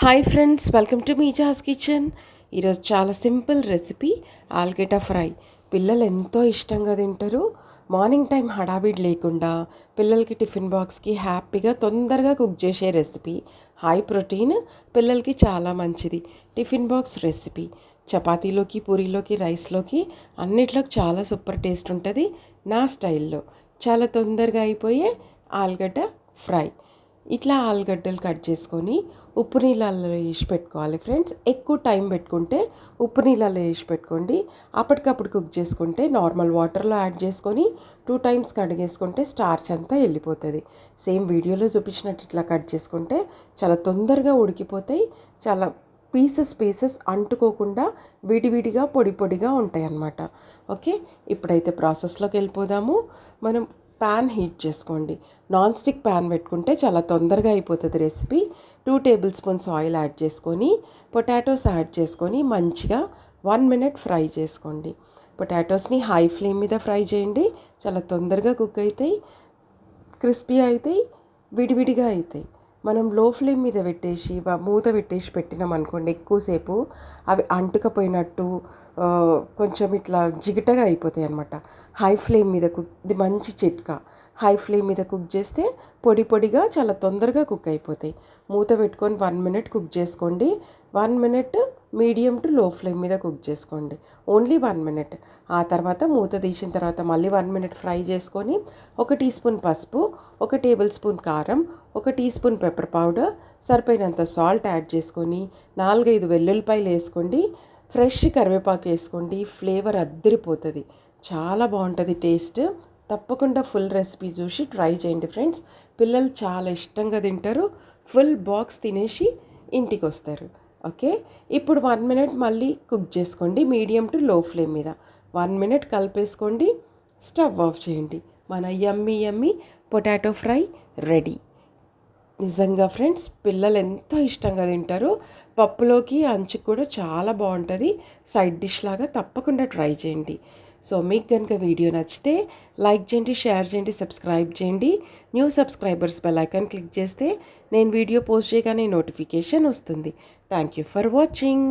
Hi friends welcome to Meeja's kitchen. ఈరోజు చాలా simple recipe ఆల్గెటా fry. పిల్లలు ఎంతో ఇష్టంగా తింటారు. మార్నింగ్ టైం హడావిడి లేకుండా పిల్లలకి టిఫిన్ బాక్స్కి హ్యాపీగా తొందరగా కుక్ చేసే రెసిపీ. హై ప్రోటీన్ పిల్లలకి చాలా మంచిది. Tiffin box recipe. చపాతీలోకి పూరీలోకి రైస్లోకి అన్నిట్లోకి చాలా సూపర్ టేస్ట్ ఉంటుంది నా స్టైల్లో. చాలా తొందరగా అయిపోయే ఆలుగడ్డ ఫ్రై. ఇట్లా ఆలుగడ్డలు కట్ చేసుకొని ఉప్పు నీళ్ళల్లో వేసి పెట్టుకోవాలి ఫ్రెండ్స్. ఎక్కువ టైం పెట్టుకుంటే ఉప్పు నీళ్ళల్లో వేసి పెట్టుకోండి. అప్పటికప్పుడు కుక్ చేసుకుంటే నార్మల్ వాటర్లో యాడ్ చేసుకొని టూ టైమ్స్ కడిగేసుకుంటే స్టార్చ్ అంతా వెళ్ళిపోతుంది. సేమ్ వీడియోలో చూపించినట్టు ఇట్లా కట్ చేసుకుంటే చాలా తొందరగా ఉడికిపోతాయి. చాలా పీసెస్ పీసెస్ అంటుకోకుండా విడివిడిగా పొడి పొడిగా ఉంటాయి అన్నమాట ఓకే ఇప్పుడైతే ప్రాసెస్లోకి వెళ్ళిపోదాము. మనం ప్యాన్ హీట్ చేసుకోండి. నాన్ స్టిక్ ప్యాన్ పెట్టుకుంటే చాలా తొందరగా అయిపోతుంది recipe two tablespoons oil add చేసుకొని పొటాటోస్ యాడ్ చేసుకొని మంచిగా వన్ మినిట్ ఫ్రై చేసుకోండి. పొటాటోస్ని హై ఫ్లేమ్ మీద ఫ్రై చేయండి. చాలా తొందరగా కుక్ అవుతాయి క్రిస్పీ అవుతాయి విడివిడిగా అవుతాయి మనం లో ఫ్లేమ్ మీద పెట్టేసి మూత పెట్టేసి పెట్టినాం అనుకోండి ఎక్కువసేపు అవి అంటుకపోయినట్టు కొంచెం ఇట్లా జిగటగా అయిపోతాయి అనమాట హై ఫ్లేమ్ మీద కుక్ ఇది మంచి చిట్కా. హై ఫ్లేమ్ మీద కుక్ చేస్తే పొడి పొడిగా చాలా తొందరగా కుక్ అయిపోతాయి. మూత పెట్టుకొని వన్ మినిట్ కుక్ చేసుకోండి. One minute medium to low flame మీద కుక్ చేసుకోండి. Only one minute. ఆ తర్వాత మూత తీసిన తర్వాత మళ్ళీ వన్ మినిట్ ఫ్రై చేసుకొని ఒక టీ స్పూన్ పసుపు ఒక టేబుల్ స్పూన్ కారం ఒక టీ స్పూన్ పెప్పర్ పౌడర్ సరిపోయినంత సాల్ట్ యాడ్ చేసుకొని నాలుగైదు వెల్లుల్లిపాయలు వేసుకోండి. ఫ్రెష్ కరివేపాకు వేసుకోండి. ఫ్లేవర్ అద్దరిపోతుంది. చాలా బాగుంటుంది టేస్ట్. తప్పకుండా ఫుల్ రెసిపీ చూసి ట్రై చేయండి ఫ్రెండ్స్. పిల్లలు చాలా ఇష్టంగా తింటారు. ఫుల్ బాక్స్ తినేసి ఇంటికి వస్తారు ఓకే? ఇప్పుడు వన్ మినిట్ మళ్ళీ కుక్ చేసుకోండి మీడియం టు లో ఫ్లేమ్ మీద. వన్ మినిట్ కలిపేసుకోండి స్టవ్ ఆఫ్ చేయండి. మన yummy yummy potato fry ready. నిజంగా ఫ్రెండ్స్ పిల్లలు ఎంతో ఇష్టంగా తింటారు. పప్పులోకి అంచుకు కూడా చాలా బాగుంటుంది. సైడ్ డిష్ లాగా తప్పకుండా ట్రై చేయండి. సో మీకు కనుక వీడియో నచ్చితే లైక్ చేయండి షేర్ చేయండి సబ్స్క్రైబ్ చేయండి. New subscribers bell icon click చేస్తే నేను వీడియో పోస్ట్ చేయగానే నోటిఫికేషన్ వస్తుంది. Thank you for watching.